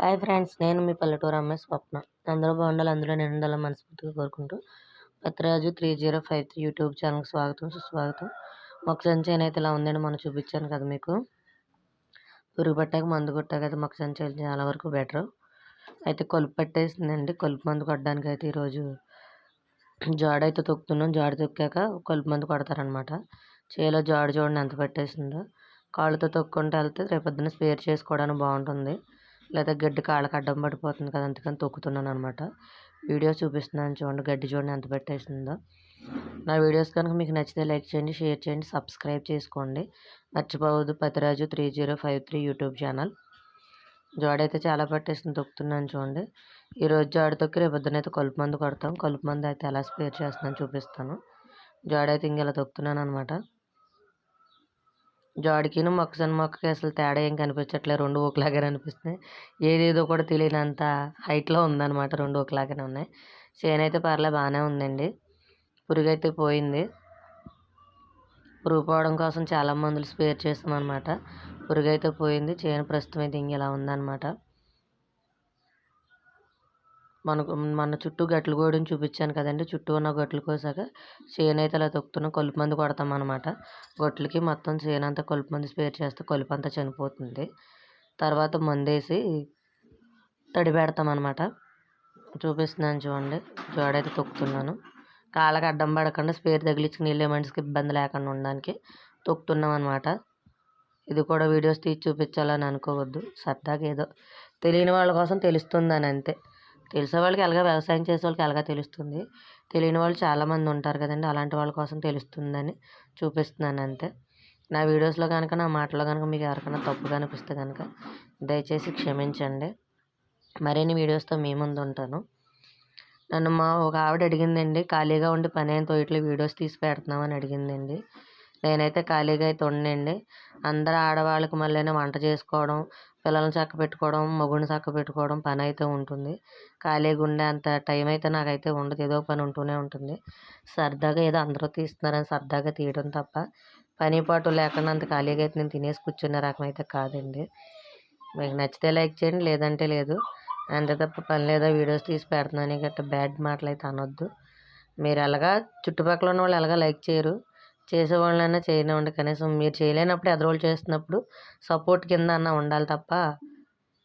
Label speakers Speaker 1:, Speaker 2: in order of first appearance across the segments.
Speaker 1: Hi friends నేను మీ పల్లెటూరు అమ్మాయి స్వప్న. అందరూ బాగుండాలి అందులో నేను ఉండాలని మనస్ఫూర్తిగా కోరుకుంటూ Patraraju three zero five three YouTube ఛానల్కి స్వాగతం సుస్వాగతం. మొక్క సంచయన అయితే ఇలా ఉందని మనం చూపించాను కదా మీకు. పురుగు పట్టాక మందు కొట్టాక అయితే మొక్క సంచయన చాలా వరకు బెటర్. అయితే కొలుపు పట్టేసిందండి కొలుపు మందు కొట్టడానికి అయితే ఈరోజు జాడ అయితే తొక్కుతున్నాం. జాడ తొక్కాక కొలుపు మందు కొడతారనమాట చేలో జాడు చూడండి ఎంత పట్టేసిందో. కాళ్ళతో తొక్కుంటూ వెళ్తే రేపొద్దున స్పేర్ చేసుకోవడానికి బాగుంటుంది. లేదా గడ్డి కాళ్ళకి అడ్డం పడిపోతుంది కదా అందుకని తొక్కుతున్నాను అనమాట వీడియో చూపిస్తున్నాను చూడండి గడ్డి చూడండి ఎంత పెట్టేసిందో నా వీడియోస్ కనుక మీకు నచ్చితే లైక్ చేయండి షేర్ చేయండి సబ్స్క్రైబ్ చేసుకోండి. మర్చిపోవద్దు Patiraju three zero five three YouTube channel. జోడైతే చాలా పట్టేసింది తొక్కుతున్నాను చూడండి. ఈరోజు జోడ తొక్కి రేపు అయితే కలుపు మందు కొడతాం. కలుపు మందు అయితే ఎలా స్పేర్ చేస్తున్నాను చూపిస్తాను. జోడైతే ఇంకెలా తొక్కుతున్నాను అనమాట జాడికిను మొక్కజొన్న మొక్కకి అసలు తేడా ఏం కనిపించట్లేదు రెండు ఒకలాగే అనిపిస్తున్నాయి ఏదేదో కూడా తెలియనంత హైట్లో ఉందన్నమాట రెండు ఒకలాగానే ఉన్నాయి. చేను అయితే పర్లే బాగానే ఉందండి. పురుగు అయితే పోయింది. పురుగు పోవడం కోసం చాలా మందులు స్పేర్ చేస్తామన్నమాట పురుగు అయితే పోయింది. చేను ప్రస్తుతం అయితే ఇంకెలా ఉందన్నమాట. మనకు మన చుట్టూ గట్లు కూడా చూపించాను కదండి. చుట్టూ ఉన్న గట్లు కోసాక చేను అయితే అలా తొక్కుతున్నాం కలుపు మందు కొడతాం అనమాట గొట్లకి మొత్తం చేను అంతా కలుపు మంది స్పేర్ చేస్తే కలుపు అంతా చనిపోతుంది. తర్వాత మందేసి తడి పెడతాం అనమాట చూపిస్తున్నాను చూడండి. జోడైతే తొక్కుతున్నాను. కాళ్ళకి అడ్డం పడకుండా స్పేర్ తగిలించుకుని వెళ్ళే మనిషికి ఇబ్బంది లేకుండా ఉండడానికి తొక్కుతున్నాం అనమాట ఇది కూడా వీడియోస్ తీసి చూపించాలని అనుకోవద్దు. సరదాగా ఏదో తెలియని వాళ్ళ కోసం తెలుస్తుందని అంతే. తెలిసే వాళ్ళకి ఎలాగ వ్యవసాయం చేసే వాళ్ళకి ఎలాగ తెలుస్తుంది? తెలియని వాళ్ళు చాలామంది ఉంటారు కదండి అలాంటి వాళ్ళ కోసం తెలుస్తుందని చూపిస్తున్నాను అంతే. నా వీడియోస్లో కనుక నా మాటలో కనుక మీకు ఎవరికైనా తప్పుగా అనిపిస్తే కనుక దయచేసి క్షమించండి. మరిన్ని వీడియోస్తో మీ ముందు ఉంటాను. నన్ను మా ఒక ఆవిడ అడిగిందండి ఖాళీగా ఉండి పని అయిన తోయిట్లో వీడియోస్ తీసి పెడుతున్నామని అడిగిందండి. నేనైతే ఖాళీగా అయితే ఉండండి. అందరు ఆడవాళ్ళకి మళ్ళీ వంట చేసుకోవడం పిల్లల్ని చక్క పెట్టుకోవడం మగుడిని చక్క పెట్టుకోవడం పని అయితే ఉంటుంది. ఖాళీగా ఉండే అంత టైం అయితే నాకైతే ఉండదు. ఏదో పని ఉంటూనే ఉంటుంది. సరదాగా ఏదో అందరూ తీస్తున్నారని సరదాగా తీయడం తప్ప పని పాటు లేకుండా అంత ఖాళీగా అయితే నేను తినేసి కూర్చునే రకం అయితే కాదండి. మీకు నచ్చితే లైక్ చేయండి లేదంటే లేదు. అంతే తప్ప పని లేదా వీడియోస్ తీసి పెడుతున్నాను. గట్ట బ్యాడ్ మాటలు అయితే అనొద్దు. మీరు ఎలాగా చుట్టుపక్కల ఉన్న వాళ్ళు ఎలాగా లైక్ చేయరు. చేసేవాళ్ళైనా చేయనివ్వండి. కనీసం మీరు చేయలేనప్పుడు ఎదరోళ్ళు చేస్తున్నప్పుడు సపోర్ట్ కింద అన్న ఉండాలి తప్ప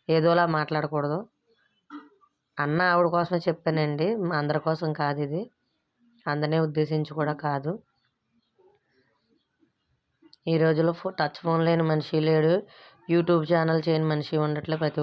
Speaker 1: ఏదోలా మాట్లాడకూడదు. అన్న ఆవిడ కోసమే చెప్పానండి. అందరి కోసం కాదు ఇది. అందరినీ ఉద్దేశించి కూడా కాదు. ఈ రోజుల్లో టచ్ ఫోన్ లేని మనిషి లేడు. యూట్యూబ్ ఛానల్ చేయని మనిషి ఉండట్లే ప్రతి